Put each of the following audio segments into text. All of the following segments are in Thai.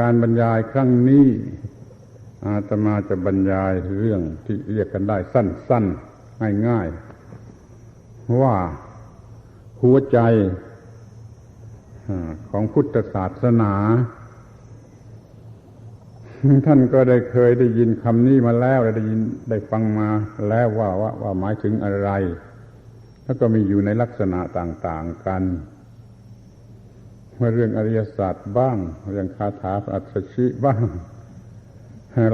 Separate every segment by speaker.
Speaker 1: การบรรยายครั้งนี้อาตมาจะบรรยายเรื่องที่เรียกกันได้สั้นๆ ง่ายๆ ว่าหัวใจของพุทธศาสนา ท่านก็ได้เคยได้ยินคำนี้มาแล้วได้ยินได้ฟังมาแล้วว่าว่าว่าหมายถึงอะไร แล้วก็มีอยู่ในลักษณะต่าง ๆ กัน เรื่องอริยศาสตร์บ้าง เรื่องคาถาอัศชิบ้าง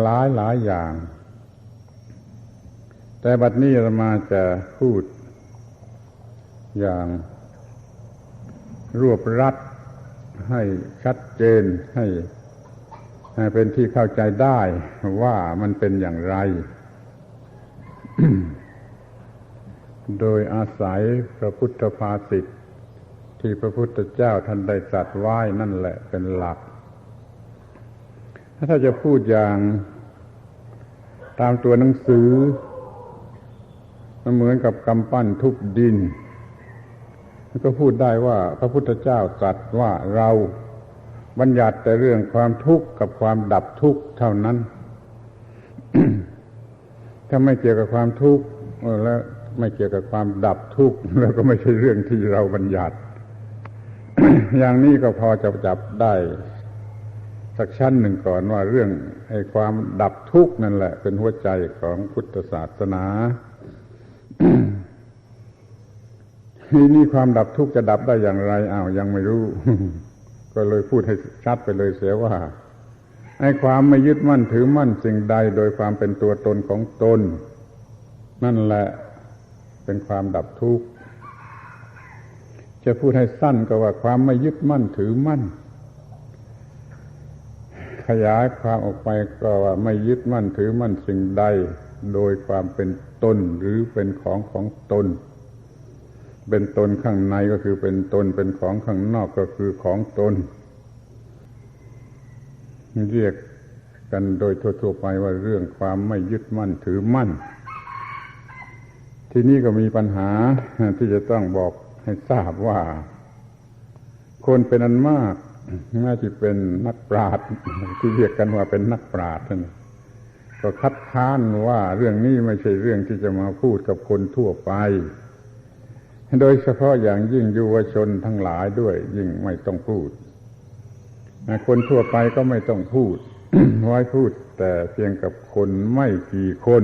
Speaker 1: หลายหลายอย่าง แต่บัดนี้เรามาจะพูด อย่างรวบรัดให้ชัดเจนให้เป็นที่เข้าใจได้ว่ามันเป็นอย่างไร โดยอาศัยพระพุทธภาษิต ที่พระพุทธเจ้าท่านได้สัตว์ไว้นั่นแหละเป็นหลัก ถ้าจะพูดอย่างตามตัวหนังสือ มันเหมือนกับกำปั้นทุบดิน ก็พูดได้ว่าพระพุทธเจ้าตรัสว่าเราบัญญัติแต่เรื่องความทุกข์กับความดับทุกข์เท่านั้น ถ้าไม่เกี่ยวกับความทุกข์แล้วไม่เกี่ยวกับความดับทุกข์แล้วก็ไม่ใช่เรื่องที่เราบัญญัติ อย่างนี้ก็พอจะจับได้ สักชั้นหนึ่งก่อนว่าเรื่องไอ้ความดับทุกข์นั่นแหละ เป็นหัวใจของพุทธศาสนาทีนี้ความดับทุกข์จะดับได้อย่างไรอ้าวยังไม่รู้ ก็เลยพูดให้ชัดไปเลยเสียว่าไอ้ความไม่ยึดมั่นถือมั่นสิ่งใดโดยความเป็นตัวตนของตน นั่นแหละเป็นความดับทุกข์ จะพูดให้สั้นก็ว่าความไม่ยึดมั่นถือมั่น ขยายความออกไปก็ว่าไม่ยึดมั่นถือมั่นสิ่งใด โดยความเป็นตนหรือเป็นของของตน เป็นตนข้างในก็คือเป็นตนเป็นของข้างนอกก็คือของตน เรียกกันโดยทั่วๆไปว่าเรื่องความไม่ยึดมั่นถือมั่นที่นี่ก็มีปัญหาที่จะต้องบอก ให้ทราบว่า คนเป็นอันมากแม้ที่เป็นนักปราชญ์ที่เรียกกันว่าเป็นนักปราชญ์นั่นก็คัดค้านว่าเรื่องนี้ไม่ใช่เรื่องที่จะมาพูดกับคนทั่วไป โดยเฉพาะอย่างยิ่งยุวชนทั้งหลายด้วย ยิ่งไม่ต้องพูดคนทั่วไปก็ไม่ต้องพูดไว้พูดแต่เพียงกับคนไม่กี่คน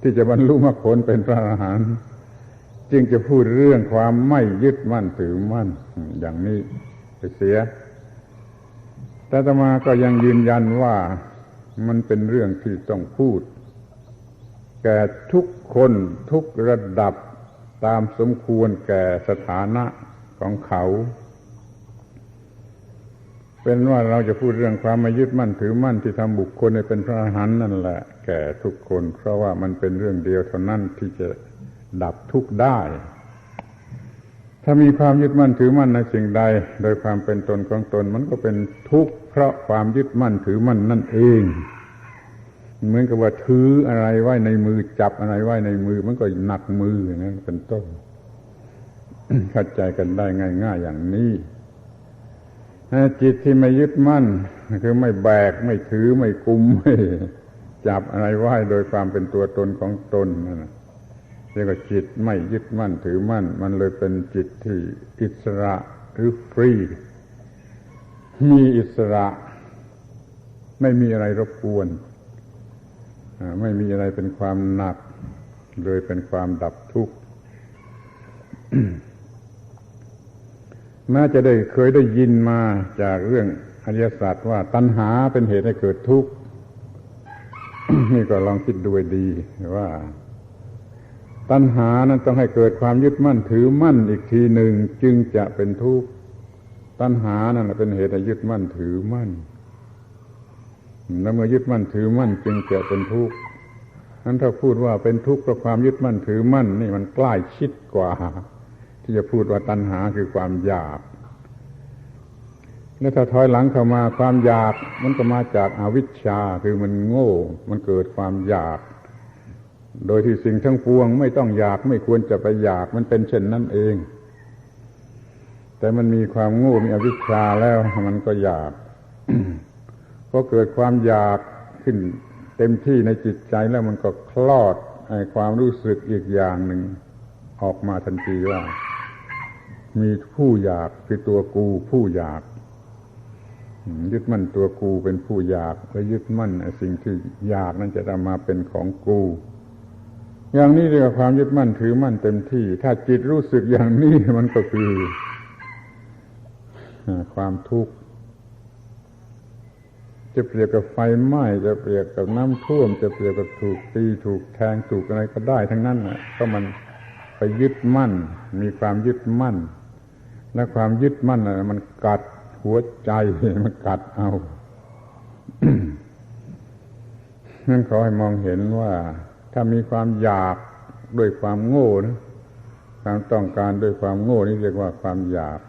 Speaker 1: ที่จะบรรลุมรรคผลเป็นพระอรหันต์ จึงจะพูดเรื่องความไม่ยึดมั่นถือมั่น อย่างนี้ไปเสีย แต่ตมาก็ยังยืนยันว่ามันเป็นเรื่องที่ต้องพูด แก่ทุกคนทุกระดับตามสมควรแก่สถานะของเขา เป็นว่าเราจะพูดเรื่องความไม่ยึดมั่นถือมั่นที่ทำบุคคลให้เป็นพระอรหันต์นั่นแหละ แก่ทุกคน เพราะว่ามันเป็นเรื่องเดียวเท่านั้นที่จะ ดับทุกข์ได้ ถ้ามีความยึดมั่นถือมั่นในสิ่งใด โดยความเป็นตนของตนมันก็เป็นทุกข์เพราะความยึดมั่นถือมั่นนั่นเอง เหมือนกับว่าถืออะไรไว้ในมือจับอะไรไว้ในมือ มันก็หนักมือนะเป็นต้นเข้าใจกันได้ง่าย ๆ อย่างนี้จิตที่ไม่ยึดมั่น คือไม่แบกไม่ถือไม่กุมไม่จับอะไรไว้โดยความเป็นตัวตนของตนนั่น เรียกว่าจิตไม่ยึดมั่นถือมั่น มันเลยเป็นจิตที่อิสระหรือฟรี มีอิสระ ไม่มีอะไรรบกวนไม่มีอะไรเป็นความหนัก เลยเป็นความดับทุกข์แม้จะได้เคยได้ยินมาจากเรื่องอริยศาสตร์ว่าตัณหาเป็นเหตุให้เกิดทุกข์นี่ก็ลองคิดดูดีว่า ตัณหานั้นต้องให้เกิดความยึดมั่นถือมั่นอีกทีหนึ่งจึงจะเป็นทุกข์ตัณหานั่นเป็นเหตุให้ยึดมั่นถือมั่นแล้วเมื่อยึดมั่นถือมั่น จึงจะเป็นทุกข์นั้นถ้าพูดว่าเป็นทุกข์เพราะความยึดมั่นถือมั่น นี่มันใกล้ชิดกว่า ที่จะพูดว่าตัณหาคือความอยาก แล้วถ้าถอยหลังเข้ามาความอยาก มันก็มาจากอาวิชชาคือมันโง่ มันเกิดความอยาก โดยที่สิ่งทั้งปวงไม่ต้องอยากไม่ควรจะไปอยากมันเป็นเช่นนั้นเอง แต่มันมีความโง่มีอวิชชาแล้วมันก็อยากพอเกิดความอยากขึ้น เต็มที่ในจิตใจแล้วมันก็คลอดไอ้ความรู้สึกอีกอย่างหนึ่งออกมาทันทีว่า มีผู้อยากคือตัวกูผู้อยาก ยึดมั่นตัวกูเป็นผู้อยากและยึดมั่นไอ้สิ่งที่อยากนั้นจะทำมาเป็นของกู อย่างนี้เรียกว่าความยึดมั่นถือมั่นเต็มที่ ถ้าจิตรู้สึกอย่างนี้มันก็คือความทุกข์จะเปรียบกับไฟไหม้จะเปรียบกับน้ำท่วม จะเปรียบกับถูกตีถูกแทงถูกอะไรก็ได้ ทั้งนั้นแหละก็มันไปยึดมั่น มีความยึดมั่น และความยึดมั่นน่ะมันกัดหัวใจมันกัดเอานั่นขอให้มองเห็นว่า ถ้ามีความอยากด้วยความโง่นะความต้องการด้วยความโง่นี่เรียกว่าความอยาก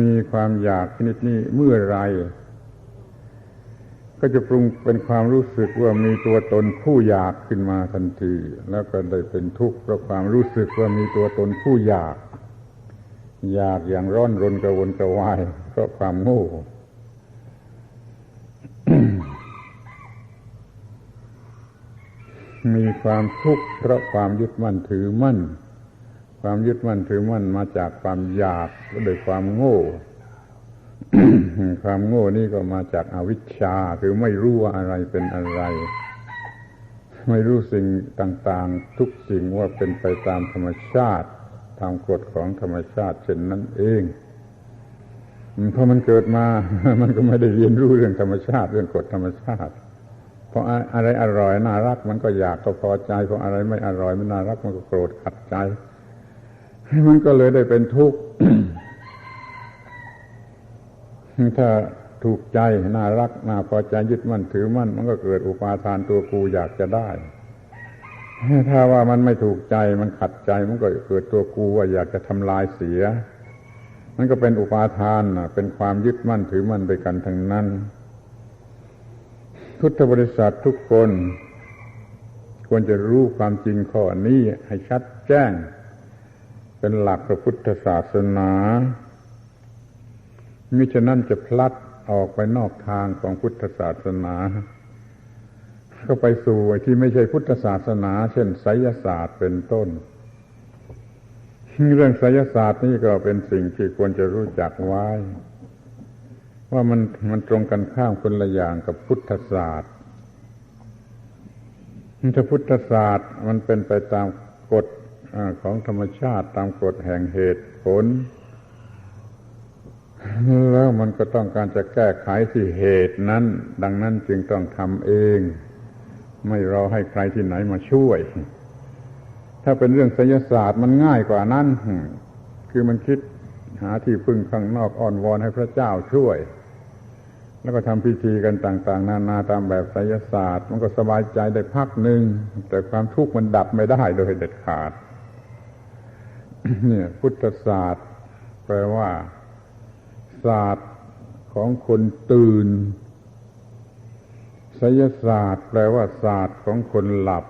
Speaker 1: มีความอยากชนิดนี้เมื่อไร ก็จะปรุงเป็นความรู้สึกว่ามีตัวตนผู้อยากขึ้นมาทันที แล้วก็ได้เป็นทุกข์เพราะความรู้สึกว่ามีตัวตนผู้อยาก อยากอย่างร้อนรนกระวนกระวายเพราะความโง่ มีความทุกข์เพราะความยึดมั่นถือมั่น ความยึดมั่นถือมั่นมาจากความอยากและโดยความโง่ ความโง่นี่ก็มาจากอาวิชชาคือไม่รู้ว่าอะไรเป็นอะไร ไม่รู้สิ่งต่างๆ ทุกสิ่งว่าเป็นไปตามธรรมชาติตามกฎของธรรมชาติเช่นนั้นเองพอมันเกิดมา มันก็ไม่ได้เรียนรู้เรื่องธรรมชาติ เรื่องกฎธรรมชาติ พราะอะไรอร่อยน่ารัก มันก็อยากก็พอใจพราะอะไรไม่อร่อยไม่น่ารักมันก็โกรธขัดใจมันก็เลยได้เป็นทุกข์ถ้าถูกใจน่ารักน่าพอใจยึดมั่นถือมั่น มันก็เกิดอุปาทานตัวกูอยากจะได้ ถ้าว่ามันไม่ถูกใจมันขัดใจมันก็เกิดตัวกูว่าอยากจะทำลายเสีย มันก็เป็นอุปาทานเป็นความยึดมั่นถือมั่นไปกันทั้งนั้น พุทธบริษัททุกคน ควรจะรู้ความจริงข้อนี้ให้ชัดแจ้ง เป็นหลักพระพุทธศาสนามิฉะนั้นจะพลัดออกไปนอกทางของพุทธศาสนา ก็ไปสู่ที่ไม่ใช่พุทธศาสนา เช่นไสยศาสตร์เป็นต้น เรื่องไสยศาสตร์นี่ก็เป็นสิ่งที่ควรจะรู้จักไว้ ว่ามันมันตรงกันข้ามคนละอย่างกับพุทธศาสตร์ถ้าพุทธศาสตร์มันเป็นไปตามกฎของธรรมชาติตามกฎแห่งเหตุผล แล้วมันก็ต้องการจะแก้ไขที่เหตุนั้น ดังนั้นจึงต้องทำเอง ไม่รอให้ใครที่ไหนมาช่วย ถ้าเป็นเรื่องไสยศาสตร์มันง่ายกว่านั้น คือมันคิดหาที่พึ่งข้างนอกอ้อนวอนให้พระเจ้าช่วย แล้วก็ทำพิธีกันต่าง ๆ นานาตามแบบไสยศาสตร์ มันก็สบายใจได้พักหนึ่งแต่ความทุกข์มันดับไม่ได้โดยเด็ดขาด เนี่ยพุทธศาสตร์แปลว่า ศาสตร์ของคนตื่นไสยศาสตร์ แปลว่าศาสตร์ของคนหลับ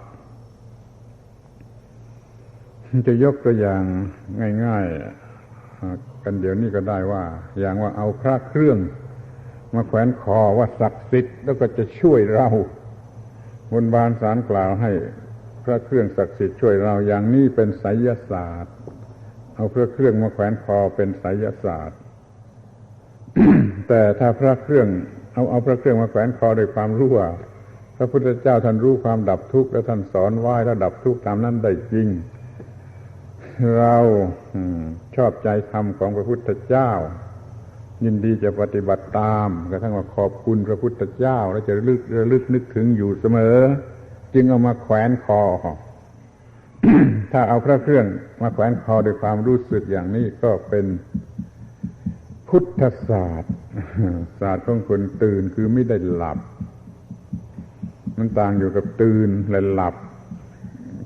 Speaker 1: จะยกตัวอย่างง่าย ๆ กันเดี๋ยวนี้ก็ได้ว่า อย่างว่าเอาพระเครื่อง มาแขวนคอว่าศักดิ์สิทธิ์แล้วก็จะช่วยเราบนบานสารกล่าวให้พระเครื่องศักดิ์สิทธิ์ช่วยเราอย่างนี้เป็นไสยศาสตร์ เอาพระเครื่องมาแขวนคอเป็นไสยศาสตร์ แต่ถ้าพระเครื่องเอาเอาพระเครื่องมาแขวนคอโดยความรู้ว่าพระพุทธเจ้าท่านรู้ความดับทุกข์และท่านสอนว่าแล้วดับทุกข์ตามนั้นได้จริง เราชอบใจธรรมของพระพุทธเจ้า ยินดีจะปฏิบัติตามกระทั่งว่าขอบคุณพระพุทธเจ้า และจะลึกระลึกนึกถึงอยู่เสมอ จึงเอามาแขวนคอ ถ้าเอาพระเครื่องมาแขวนคอโดยความรู้สึกอย่างนี้ก็เป็นพุทธศาสตร์ ศาสตร์ของคนตื่นคือไม่ได้หลับ มันต่างอยู่กับตื่นและหลับ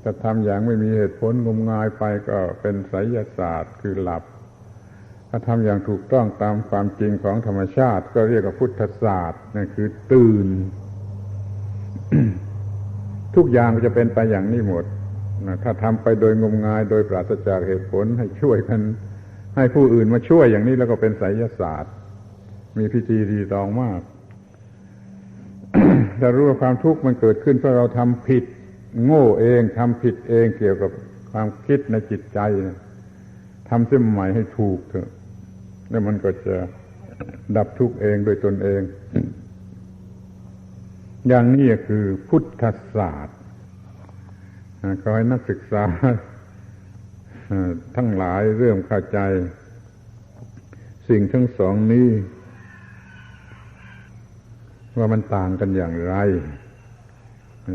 Speaker 1: ถ้าทำอย่างไม่มีเหตุผลงมงายไปก็เป็นไสยศาสตร์คือหลับ ถ้าทำอย่างถูกต้องตามความจริงของธรรมชาติ ก็เรียกว่าพุทธศาสตร์นั่นคือตื่น ทุกอย่างจะเป็นไปอย่างนี้หมดถ้าทำไปโดยงมงายโดยปราศจากเหตุผลให้ช่วยกัน ให้ผู้อื่นมาช่วยอย่างนี้แล้วก็เป็นไสยศาสตร์ มีพิธีรีตองมากจะรู้ว่าความทุกข์มันเกิดขึ้นเพราะเราทำผิด โง่เองทำผิดเองเกี่ยวกับความคิดในจิตใจนะทำเส้นใหม่ให้ถูกเถอะ แล้วมันก็จะดับทุกข์เองโดยตนเอง อย่างนี้คือพุทธศาสตร์ขอให้นักศึกษาทั้งหลายเริ่มเข้าใจ สิ่งทั้งสองนี้ ว่ามันต่างกันอย่างไร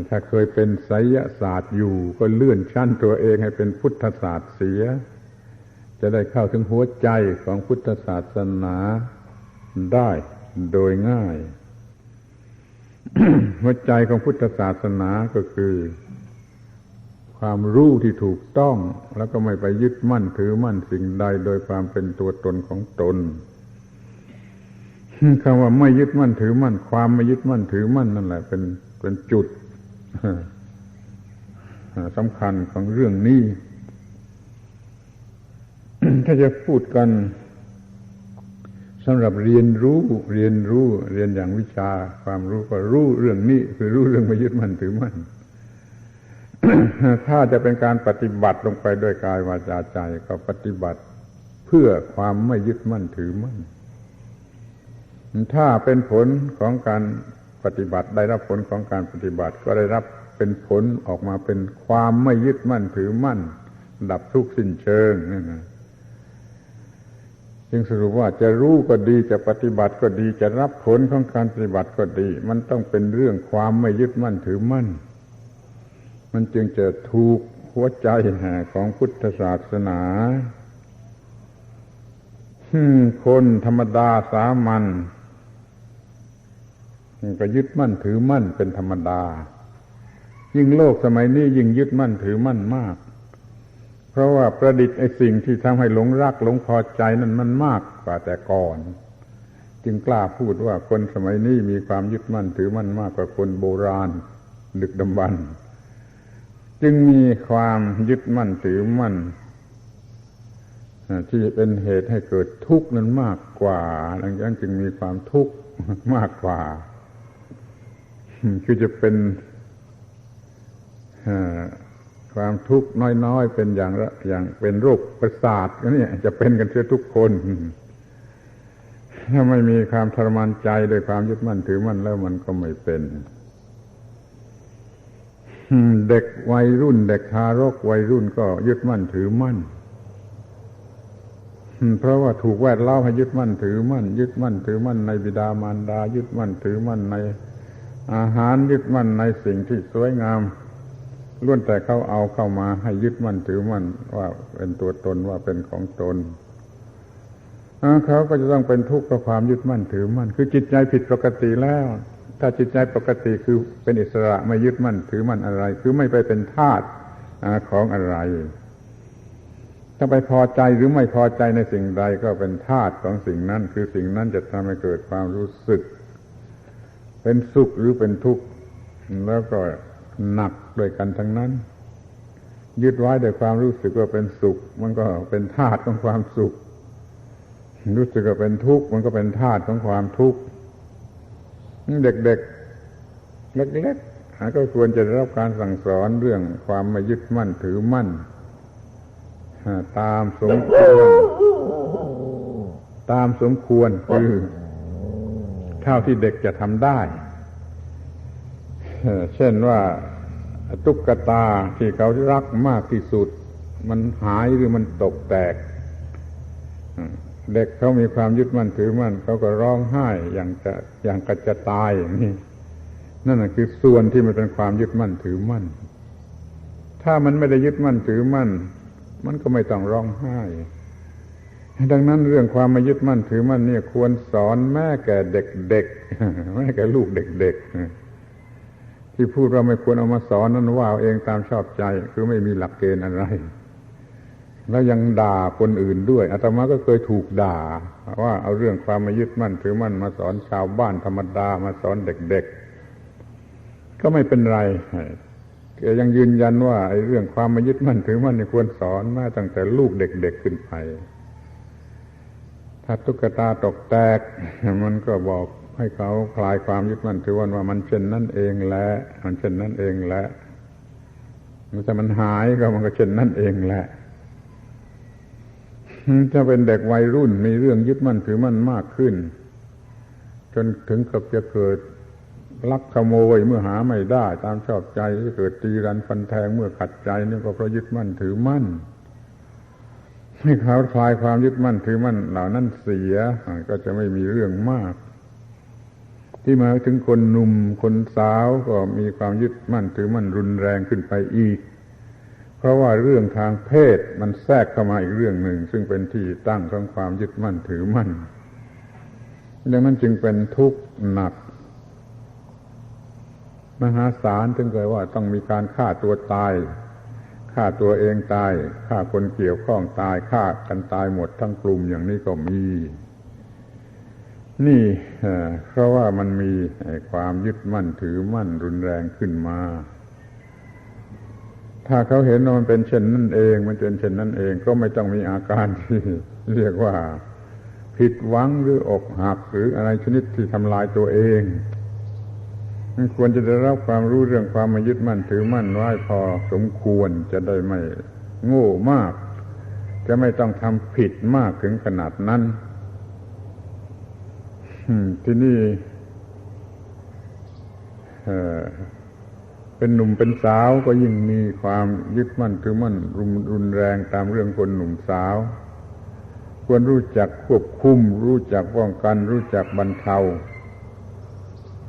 Speaker 1: ถ้าเคยเป็นไสยศาสตร์อยู่ ก็เลื่อนชั้นตัวเองให้เป็นพุทธศาสตร์เสีย จะได้เข้าถึงหัวใจของพุทธศาสนาได้โดยง่าย หัวใจของพุทธศาสนาก็คือ ความรู้ที่ถูกต้อง แล้วก็ไม่ไปยึดมั่นถือมั่นสิ่งใดโดยความเป็นตัวตนของตนคำว่าไม่ยึดมั่นถือมั่น ความไม่ยึดมั่นถือมั่นนั่นแหละ เป็นเป็นจุดสำคัญของเรื่องนี้ ถ้าจะพูดกันสำหรับเรียนรู้เรียนรู้เรียนอย่างวิชาความรู้ก็รู้เรื่องนี้คือรู้เรื่องไม่ยึดมั่นถือมั่นถ้าจะเป็นการปฏิบัติลงไปด้วยกายวาจาใจก็ปฏิบัติเพื่อความไม่ยึดมั่นถือมั่น ถ้าเป็นผลของการปฏิบัติได้รับผลของการปฏิบัติ ก็ได้รับเป็นผลออกมาเป็นความไม่ยึดมั่นถือมั่น ดับทุกข์สิ้นเชิงนี่นะ จึงสรุปว่าจะรู้ก็ดีจะปฏิบัติก็ดีจะรับผลของการปฏิบัติก็ดี มันต้องเป็นเรื่องความไม่ยึดมั่นถือมั่น มันจึงจะถูกหัวใจแห่ของพุทธศาสนาคนธรรมดาสามัญก็ยึดมั่นถือมั่นเป็นธรรมดา ยิ่งโลกสมัยนี้ยิ่งยึดมั่นถือมั่นมาก เพราะว่าประดิษฐ์ไอ้สิ่งที่ทำให้หลงรักหลงพอใจนั้นมันมากกว่าแต่ก่อน จึงกล้าพูดว่าคนสมัยนี้มีความยึดมั่นถือมั่นมากกว่าคนโบราณ ดึกดำบรรพ์จึงมีความยึดมั่นถือมั่นที่เป็นเหตุให้เกิดทุกข์นั้นมากกว่าดังนั้นจึงมีความทุกข์มากกว่าคือจะเป็น ความทุกข์น้อยๆ เป็นอย่างละอย่างเป็นโรคประสาทก็เนี่ยจะเป็นกันเสียทุกคน ถ้าไม่มีความทรมานใจโดยความยึดมั่นถือมั่นแล้วมันก็ไม่เป็นเด็กวัยรุ่น เด็กทารกวัยรุ่นก็ยึดมั่นถือมั่นเพราะว่าถูกแวดล้อมให้ยึดมั่นถือมั่น ยึดมั่นถือมั่นในบิดามารดา ยึดมั่นถือมั่นในอาหารยึดมั่นในสิ่งที่สวยงาม ล้วนแต่เขาเอาเข้ามาให้ยึดมั่นถือมั่นว่าเป็นตัวตนว่าเป็นของตนเขาก็จะต้องเป็นทุกข์กับความยึดมั่นถือมั่นคือจิตใจผิดปกติแล้ว ถ้าจิตใจปกติคือเป็นอิสระไม่ยึดมั่นถือมั่นอะไร คือไม่ไปเป็นทาสของอะไร ถ้าไปพอใจหรือไม่พอใจในสิ่งใดก็เป็นธาตุของสิ่งนั้น คือสิ่งนั้นจะทำให้เกิดความรู้สึก เป็นสุขหรือเป็นทุกข์แล้วก็ หนักด้วยกันทั้งนั้น ยึดไว้ด้วยความรู้สึกว่าเป็นสุข มันก็เป็นธาตุของความสุข รู้สึกว่าเป็นทุกข์มันก็เป็นธาตุของความทุกข์เด็กๆ เล็กๆก็ควรจะได้รับการสั่งสอนเรื่องความไม่ยึดมั่นถือมั่นตามสมควร ตามสมควรคือเท่าที่เด็กจะทำได้ เช่นว่าตุ๊กตาที่เขารักมากที่สุด มันหายหรือมันตกแตก เด็กเขามีความยึดมั่นถือมั่นเขาก็ร้องไห้อย่างจะอย่างกระจะตายอย่นี้นั่นคือส่วนที่มันเป็นความยึดมั่นถือมั่น ถ้ามันไม่ได้ยึดมั่นถือมั่น มันก็ไม่ต้องร้องไห้ ดังนั้นเรื่องความมายึดมั่นถือมั่นเนี่ยควรสอนแม่แก่เด็กๆแม่แก่ลูกเด็กๆ ที่พูดว่าไม่ควรเอามาสอนนั้นว่าเอาเองตามชอบใจ คือไม่มีหลักเกณฑ์อะไร แล้วยังด่าคนอื่นด้วยอาตมาก็เคยถูกด่า ว่าเอาเรื่องความมายึดมั่นถือมั่นมาสอนชาวบ้านธรรมดามาสอนเด็กๆ ก็ไม่เป็นไรแกยังยืนยันว่าไอ้เรื่องความมายึดมั่นถือมั่นนี่ควรสอนมาตั้งแต่ลูกเด็กๆขึ้นไปถ้าตุ๊กตาตกแตก มันก็บอก ให้เขาคลายความยึดมั่นถือว่ามันเช่นนั่นเองแหละมันเช่นนั่นเองแหละถ้ามันหายก็มันก็เช่นนั่นเองแหละถ้าเป็นเด็กวัยรุ่นมีเรื่องยึดมั่นถือมั่นมากขึ้น จนถึงกับจะเกิดลักขโมยเมื่อหาไม่ได้ ตามชอบใจเกิดตีรันฟันแทงเมื่อขัดใจนี่ก็เพราะยึดมั่นถือมั่นให้เขาคลายความยึดมั่นถือมั่นเหล่านั้นเสียก็จะไม่มีเรื่องมาก ที่มาถึงคนหนุ่มคนสาวก็มีความยึดมั่นถือมั่นรุนแรงขึ้นไปอีก เพราะว่าเรื่องทางเพศมันแทรกเข้ามาอีกเรื่องหนึ่ง ซึ่งเป็นที่ตั้งของความยึดมั่นถือมั่น ดังนั้นจึงเป็นทุกข์หนัก มหาศาลถึงเคยว่าต้องมีการฆ่าตัวตายฆ่าตัวเองตายฆ่าคนเกี่ยวข้องตายฆ่ากันตายหมดทั้งกลุ่มอย่างนี้ก็มี นี่เพราะว่ามันมีความยึดมั่นถือมั่นรุนแรงขึ้นมา ถ้าเขาเห็นว่ามันเป็นเช่นนั่นเอง มันเป็นเช่นนั่นเอง ก็ไม่ต้องมีอาการที่เรียกว่า ผิดหวังหรืออกหักหรืออะไรชนิดที่ทำลายตัวเองควรจะได้รับความรู้เรื่องความมายึดมั่นถือมั่นไว้พอสมควรจะได้ไม่โง่มาก จะไม่ต้องทำผิดมากถึงขนาดนั้น ที่นี่เป็นหนุ่มเป็นสาวก็ยิ่งมีความยึดมั่นถือมั่นรุนรุนแรงตามเรื่องคนหนุ่มสาว ควรรู้จักควบคุม รู้จักป้องกัน รู้จักบรรเทา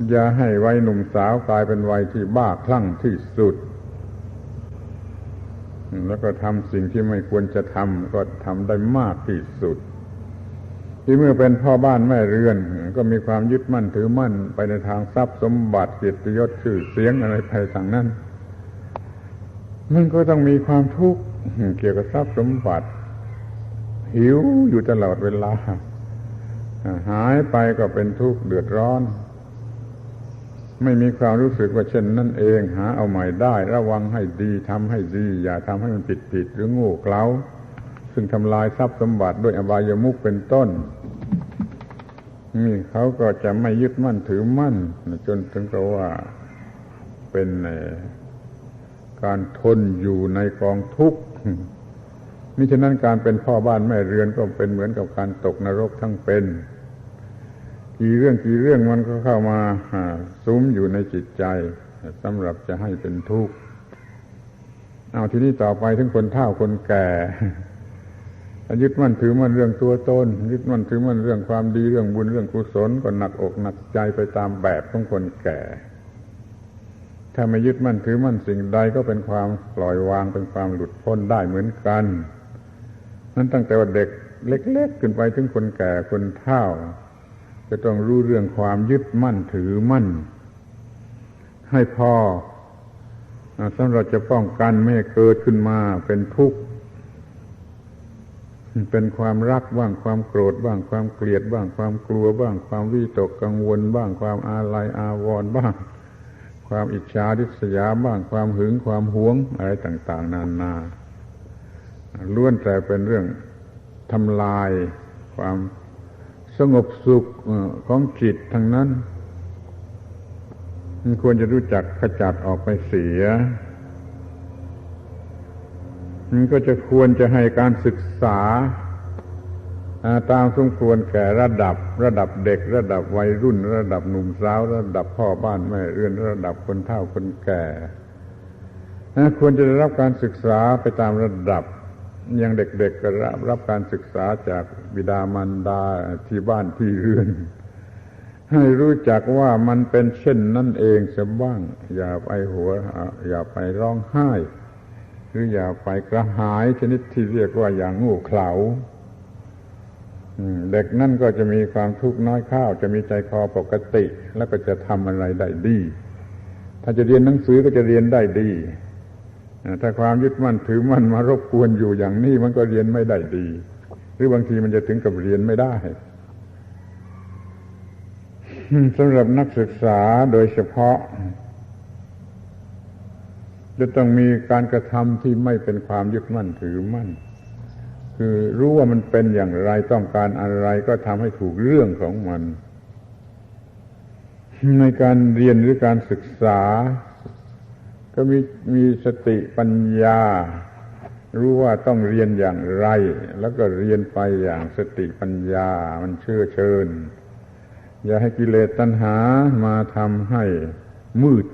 Speaker 1: อย่าให้วัยหนุ่มสาวกลายเป็นวัยที่บ้าคลั่งที่สุด แล้วก็ทำสิ่งที่ไม่ควรจะทำก็ทำได้มากที่สุด ที่เมื่อเป็นพ่อบ้านแม่เรือน ก็มีความยึดมั่นถือมั่น ไปในทางทรัพย์สมบัติเกียรติยศชื่อเสียงอะไรไปทางนั้นมันก็ต้องมีความทุกข์เกี่ยวกับทรัพย์สมบัติ หิวอยู่ตลอดเวลา หายไปก็เป็นทุกข์เดือดร้อน ไม่มีความรู้สึกว่าเช่นนั่นเอง หาเอาใหม่ได้ ระวังให้ดีทำให้ดี อย่าทำให้มันผิดผิดหรือโง่เขลาซึ่งทำลายทรัพย์สมบัติด้วยอบายามุขเป็นต้น นี่เขาก็จะไม่ยึดมั่นถือมั่น จนถึงกับว่าเป็นการทนอยู่ในกองทุกข์มิฉะนั้นการเป็นพ่อบ้านแม่เรือนก็เป็นเหมือนกับการตกนรกทั้งเป็น กี่เรื่องกี่เรื่องมันก็เข้ามาซุ้มอยู่ในจิตใจสำหรับจะให้เป็นทุกข์เอาทีนี้ต่อไปถึงคนเฒ่าคนแก่ ยึดมั่นถือมั่นเรื่องตัวตนยึดมั่นถือมั่นเรื่องความดีเรื่องบุญเรื่องกุศลก็หนักอกหนักใจไปตามแบบของคนแก่ ถ้าไม่ยึดมั่นถือมั่นสิ่งใดก็เป็นความปล่อยวางเป็นความหลุดพ้นได้เหมือนกันนั้นตั้งแต่ว่าเด็กเล็ก ๆ ขึ้นไปถึงคนแก่คนเฒ่า จะต้องรู้เรื่องความยึดมั่นถือมั่น ให้พอสำหรับจะป้องกันไม่เกิดขึ้นมาเป็นทุกข์ เป็นความรักบ้างความโกรธบ้างความเกลียดบ้างความกลัวบ้าง ความวิตกกังวลบ้าง ความอาลัยอาวรณ์บ้าง ความอิจฉาริษยาบ้างความหึงความหวงอะไรต่าง ๆ นานาล้วนแต่เป็นเรื่องทำลายความสงบสุขของจิตทั้งนั้นควรจะรู้จักขจัดออกไปเสีย ก็จะควรจะให้การศึกษาตามสมควรแก่ระดับ ระดับเด็ก ระดับวัยรุ่น ระดับหนุ่มสาว ระดับพ่อบ้านแม่เรือนระดับคนเฒ่าคนแก่ ควรจะได้รับการศึกษาไปตามระดับยังเด็กๆก็รับรับการศึกษาจากบิดามารดาที่บ้านที่เรือน ให้รู้จักว่ามันเป็นเช่นนั่นเองสบ้าง อย่าไปหัวอย่าไปร้องไห้ หรืออย่าไปกระหายชนิดที่เรียกว่าอย่างงูเขลาเด็กนั่นก็จะมีความทุกข์น้อยข้าว จะมีใจคอปกติ แล้วก็จะทำอะไรได้ดี ถ้าจะเรียนหนังสือก็จะเรียนได้ดีถ้าความยึดมั่นถือมั่นมารบกวนอยู่อย่างนี้มันก็เรียนไม่ได้ดี หรือบางทีมันจะถึงกับเรียนไม่ได้สำหรับนักศึกษาโดยเฉพาะ จะต้องมีการกระทำที่ไม่เป็นความยึดมั่นถือมั่น คือรู้ว่ามันเป็นอย่างไรต้องการอะไรก็ทำให้ถูกเรื่องของมัน ในการเรียนหรือการศึกษา ก็มีมีสติปัญญา รู้ว่าต้องเรียนอย่างไร แล้วก็เรียนไปอย่างสติปัญญา มันเชื่อเชิญ อย่าให้กิเลสตัณหามาทำให้มืด